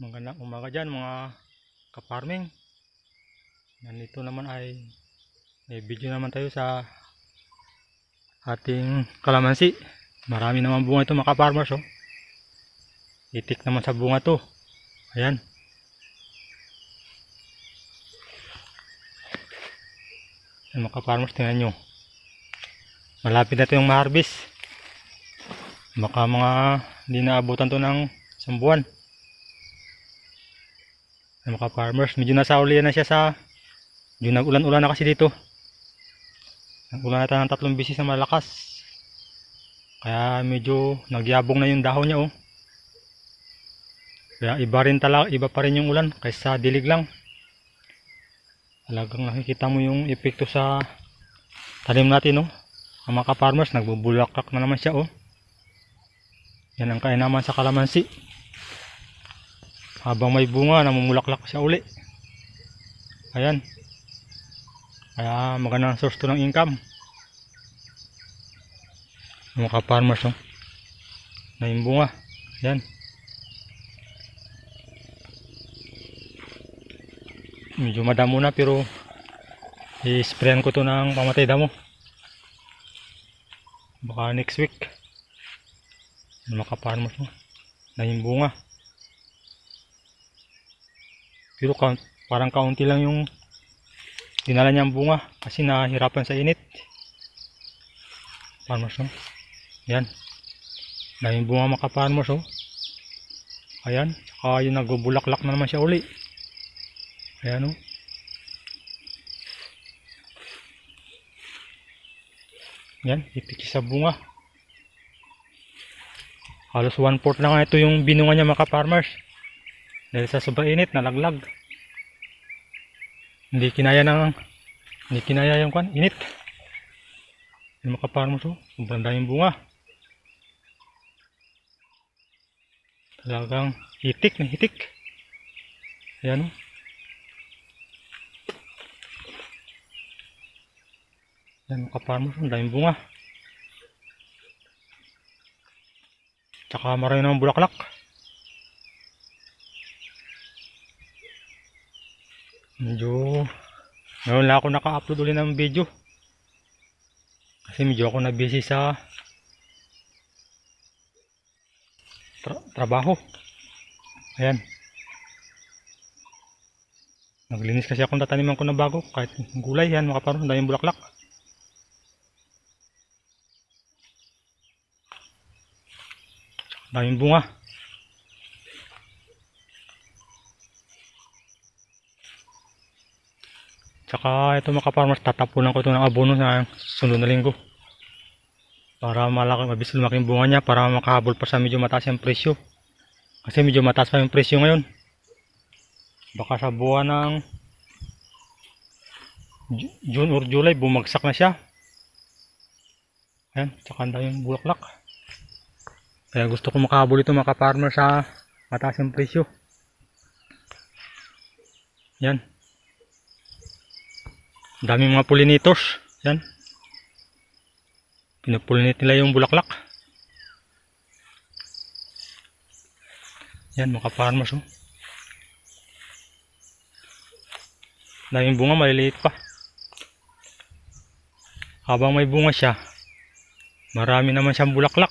Magandang umaga dyan mga ka-farming. Nandito naman ay may video naman tayo sa ating kalamansi. Marami naman bunga ito mga ka-farmers oh. Itik naman sa bunga to. Ayan. Ayan mga ka-farmers tingnan nyo. Malapit na ito yung ma-harvest. Baka mga hindi naabutan to ng isang buwan. Ayan, mga farmers, medyo nasa ulian na siya sa medyo nag-ulan-ulan na kasi dito. Nag-ulan na ng tatlong bisis na malakas. Kaya medyo nagyabong na yung dahon niya oh. Kaya iba rin talaga, iba pa rin yung ulan kaysa dilig lang. Talagang nakikita mo yung epekto sa tanim natin oh. Ang mga farmers nagbubulaklak na naman siya oh. Yan ang kainaman sa kalamansi. Habang may bunga, namumulaklak siya uli. Ayan. Kaya magandang source to ng income. Mga farmers oh. Na yung bunga. Ayan. Medyo madamo na pero i-sprayan ko to ng pamatay damo. Baka next week. Mga farmers oh. Na yung bunga. Pero ka- parang kaunti lang yung dinala niyang bunga kasi nahirapan sa init. Farmers oh. Yan. Daming bunga mga farmers oh. Ayan. Saka yung nagbubulaklak na naman siya uli. Ayan oh. Yan. Ipiki sa bunga. Halos one fourth na nga ito yung binunga niya mga farmers. Dahil sa sobrang init, nalaglag. Hindi kinaya ng hindi kinaya yung kan, init. Mga farmers oh, sobrang daming bunga. Talagang hitik na hitik. Ayan oh. Ayan farmers, ang daming bunga. Tsaka marami namang bulaklak. Medyo ngayon lang ako naka-upload ulit ng video. Kasi medyo ako na busy sa tra- trabaho. Ayan. Naglinis kasi akong tataniman ko na bago. Kahit gulay yan, mga parang daming bulaklak. Daming bunga. Tsaka ito mga farmers tatapunan ko ito ng abono sa sunod na linggo. Para malaki, mabilis lumaki yung bunga niya para makahabol pa sa medyo mataas yung presyo. Kasi medyo mataas pa yung presyo ngayon. Baka sa buwan ng Ju- June or July bumagsak na siya. Ayan, tsaka ang yung bulaklak. Kaya gusto ko makahabol ito mga farmer sa mataas yung presyo. Yan. Daming mga pollinators. Yan. Pinupulinate nila yung bulaklak. Yan mga farmers oh. Daming bunga maliliit pa. Habang may bunga siya, marami naman siyang bulaklak.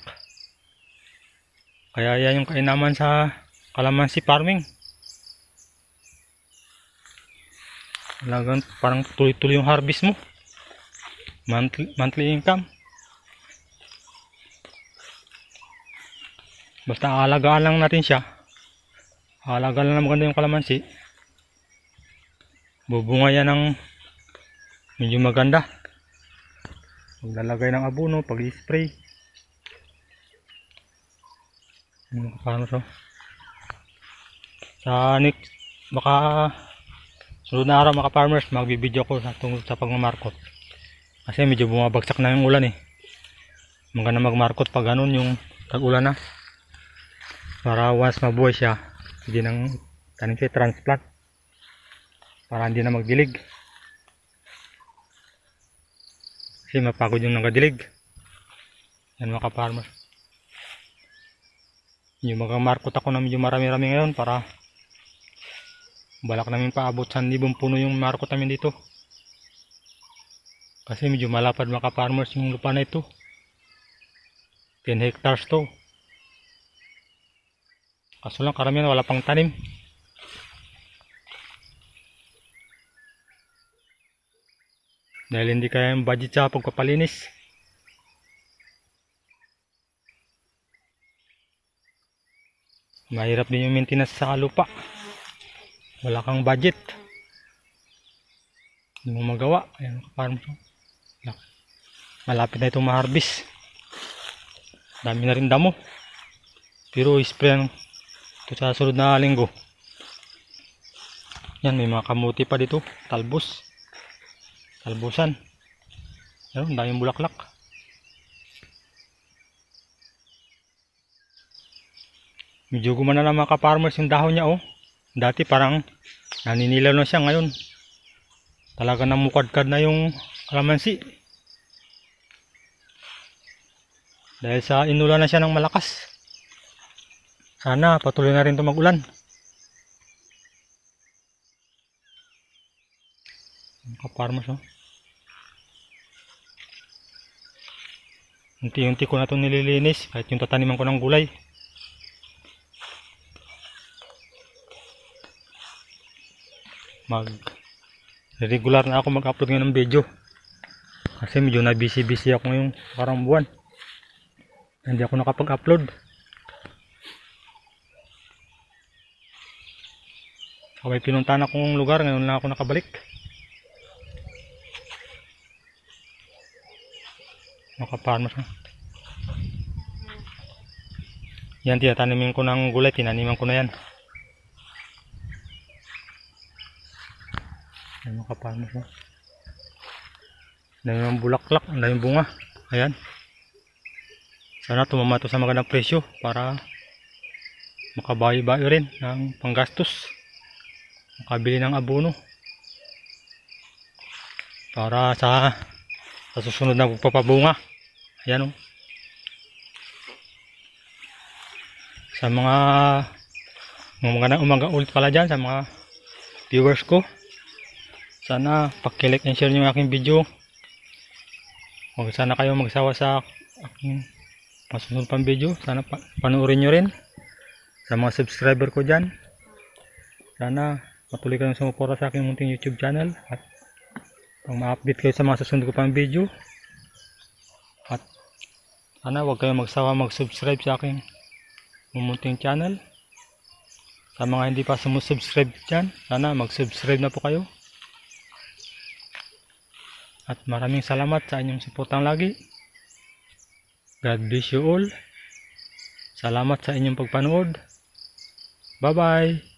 Kaya yan yung kainaman sa kalamansi farming. Talagang parang tuloy-tuloy yung harvest mo. Monthly, monthly income. Basta aalagaan lang natin siya. Aalagaan lang na maganda yung kalamansi. Bubunga yan ng medyo maganda. Maglalagay ng abono, pag-spray. Ano paano so? Sa next, baka sunod na araw mga farmers, magbibideo ko sa tungkol sa pagmamarkot. Kasi medyo bumabagsak na yung ulan eh. Maganda magmarkot pag ganun yung tag-ulan na. Para once mabuhay siya, hindi nang tanim siya transplant. Para hindi na magdilig. Kasi mapagod yung nagadilig. Yan mga farmers Yung mga markot ako na medyo marami-rami ngayon para balak namin paabot sa libong puno yung markot namin dito. Kasi medyo malapad mga farmers yung lupa na ito. 10 hectares to. Kaso lang karamihan wala pang tanim. Dahil hindi kaya yung budget sa pagpapalinis. Mahirap din yung maintenance sa lupa. Wala kang budget. Hindi mo magawa. Ayan, farm to. Malapit na itong ma-harvest. Dami na rin damo. Pero isprayan ito sa sunod na linggo. Yan, may mga kamuti pa dito. Talbos. Talbusan. Ayun, daming bulaklak. Medyo gumana na mga ka-farmers yung dahon niya oh. Dati parang naninilaw na siya ngayon. Talaga namukadkad na yung kalamansi. Dahil sa inulan na siya ng malakas. Sana patuloy na rin ito mag-ulan. Mga ka-farmers oh. Unti-unti ko na ito nililinis kahit yung tataniman ko ng gulay. Mag regular na ako mag-upload ng video. Kasi medyo na busy busy ako ngayong parang buwan. Hindi ako nakapag-upload. So may pinuntahan akong lugar ngayon lang ako nakabalik. Makaparmas na yan tinatanimin ko ng gulay tinaniman ko na yan Ayan mga kaparmers mo. Dami mga bulaklak, ang daming bunga. Ayan. Sana tumama ito sa magandang presyo para makabayo-bayo rin ng panggastos. Makabili ng abono. Para sa sa susunod na pagpapabunga. Ayan o. Sa mga mga umaga ulit pala dyan sa mga viewers ko. Sana pakilike and share nyo yung aking video. Huwag sana kayo magsawa sa aking masusunod pang video. Sana pa panoorin nyo rin. Sa mga subscriber ko dyan. Sana patuloy kayong sumuporta sa aking munting YouTube channel. At pang ma-update kayo sa mga susunod ko pang video. At sana huwag kayong magsawa mag-subscribe sa aking munting channel. Sa mga hindi pa sumusubscribe dyan, sana mag-subscribe na po kayo. At maraming salamat sa inyong suportang lagi. God bless you all. Salamat sa inyong pagpanood. Bye-bye.